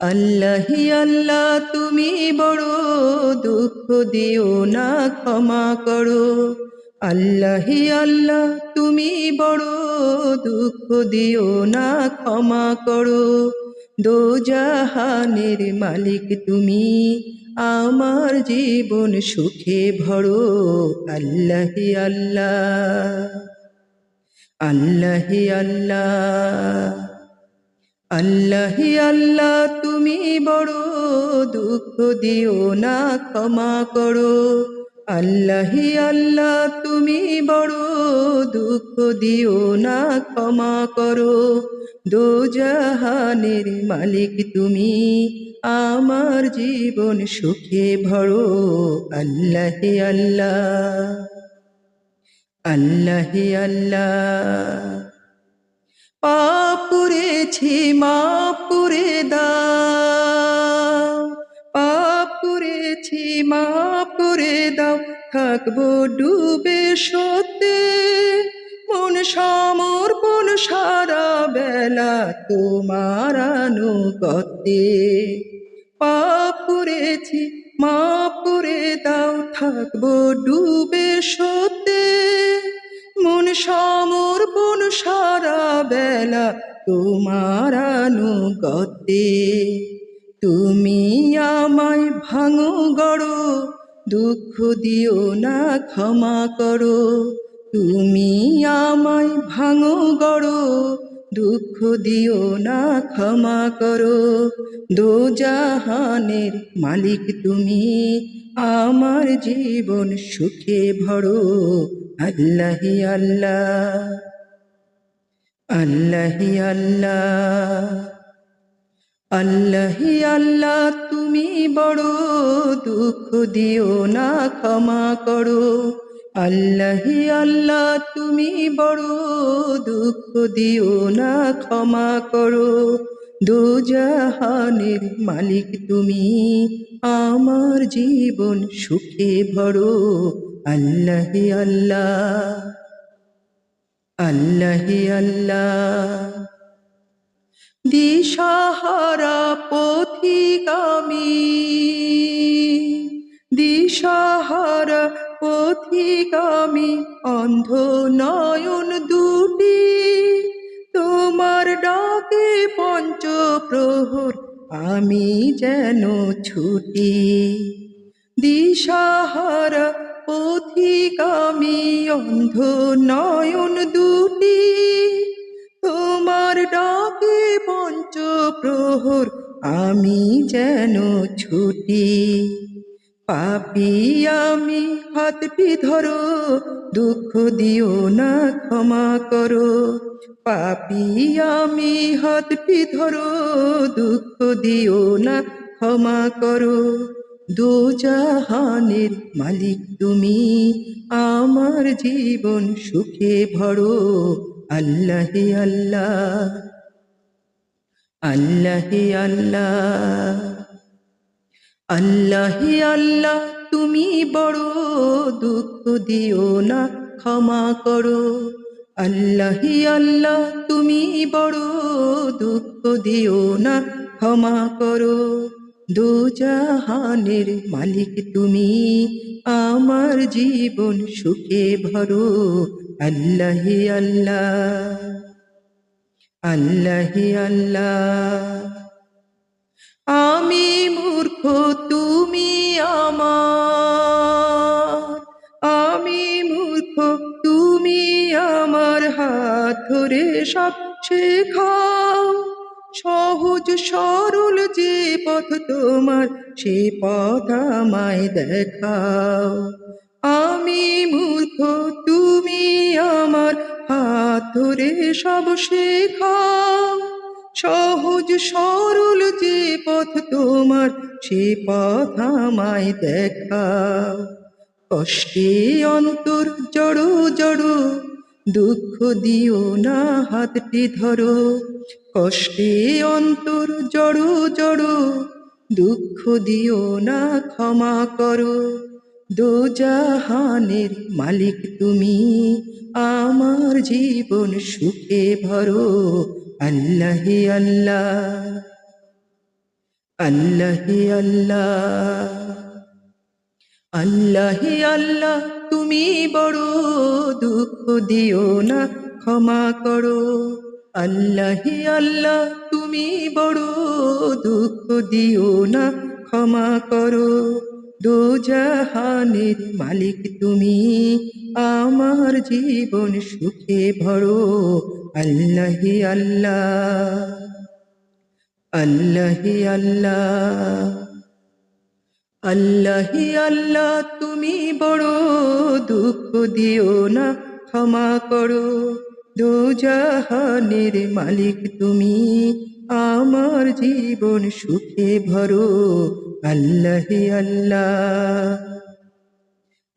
আল্লাহি আল্লাহ, তুমি বড় দুঃখ দিও না, ক্ষমা করো। আল্লাহি আল্লাহ, তুমি বড় দুঃখ দিও না, ক্ষমা করো। দো জাহানের মালিক তুমি, আমার জীবন সুখে ভরো। আল্লাহি আল্লাহ আল্লাহি আল্লাহ। আল্লাহি আল্লাহ, তুমি বড় দুঃখ দিও না, ক্ষমা করো। আল্লাহি আল্লাহ, তুমি বড় দুঃখ দিও না, ক্ষমা করো। দো জাহানের মালিক তুমি, আমার জীবন সুখে ভরো। আল্লাহি আল্লাহ আল্লাহি আল্লাহ। করেছি মাপ করে দাও পাপ করেছি মাপ করে দাও। থাকব ডুবে সত্যে মন সমর্পণ সারা বেলা তোমার আনুগত্যে। পাপ করেছি মাপ করে দাও। থাকব ডুবে সত্যে মন সমর্পণ সারা বেলা তোমার আনুগত্যে। তুমি আমায় ভাঙো গড়ো, দুঃখ দিও না, ক্ষমা করো। তুমি আমায় ভাঙো গড়ো, দুঃখ দিও না, ক্ষমা করো। দো জাহানের মালিক তুমি, আমার জীবন সুখে ভরো। আল্লাহি আল্লাহ। আল্লাহি আল্লাহ আল্লাহি আল্লাহ, তুমি বড় দুঃখ দিও না, ক্ষমা করো। আল্লাহি আল্লাহ, তুমি বড় দুঃখ দিও না, ক্ষমা করো। দু জাহানের মালিক তুমি, আমার জীবন সুখে ভরো। আল্লাহি আল্লাহ আল্লাহি আল্লাহ। দিশাহারা পথিগামী। দিশাহারা পথিগামী অন্ধ নয়ন দুটি। তোমার ডাকে পঞ্চ প্রহর আমি যেন ছুটি। দিশাহারা পথিগামী অন্ধ নয়ন দুটি, তোমার ডাকে পঞ্চ প্রহর আমি যেন ছুটি। পাপি আমি হাতটি ধরো, দুঃখ দিও না, ক্ষমা করো। পাপি আমি হাতটি ধরো, দুঃখ দিও না, ক্ষমা করো। দু জাহানের মালিক তুমি, আমার জীবন সুখে ভরো। আল্লাহি আল্লাহ আল্লাহি আল্লাহ আল্লাহি আল্লাহ, তুমি বড় দুঃখ দিও না, ক্ষমা করো। আল্লাহি আল্লাহ, তুমি বড় দুঃখ দিও না, ক্ষমা করো। দু জাহানের মালিক তুমি, আমার জীবন সুখে ভরো। আল্লাহি আল্লাহ আল্লাহি আল্লাহ। আমি মূর্খ, তুমি আমার। আমি মূর্খ, তুমি আমার হাত ধরে সব শেখাও। সহজ সরল যে পথ তোমার, সে পথ আমায় দেখাও। আমি মূর্খ, তুমি আমার, হাত ধরে সব শেখাও। সহজ সরল যে পথ তোমার, সে পথ আমায় দেখাও। কষ্টে অন্তর জড়ো জড়ো দুঃখ দিও না, হাতটি ধরো। কষ্টে অন্তর জড়ো জড়ো। দুঃখ দিও না, ক্ষমা করো। দোজাহানের মালিক তুমি, আমার জীবন সুখে ভরো। আল্লাহি আল্লাহ আল্লাহি আল্লাহ আল্লাহি আল্লাহ। তুমি বড় দুঃখ দিও না, ক্ষমা করো। আল্লাহি আল্লাহ, তুমি বড় দুঃখ দিও না, ক্ষমা করো। দো জাহানের মালিক তুমি, আমার জীবন সুখে ভরো। আল্লাহি আল্লাহ আল্লাহি আল্লাহ আল্লাহি আল্লাহ, তুমি বড় দুঃখ দিও না, ক্ষমা করো। দো জাহানের মালিক তুমি, আমার জীবন সুখে ভরো। আল্লাহি আল্লাহ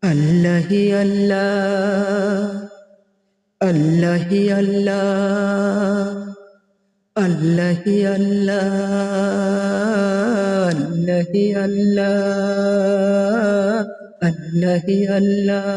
আল্লাহি আল্লাহ আল্লাহি আল্লাহ আল্লাহি আল্লাহ আল্লাহি আল্লাহ। اللہ اللہ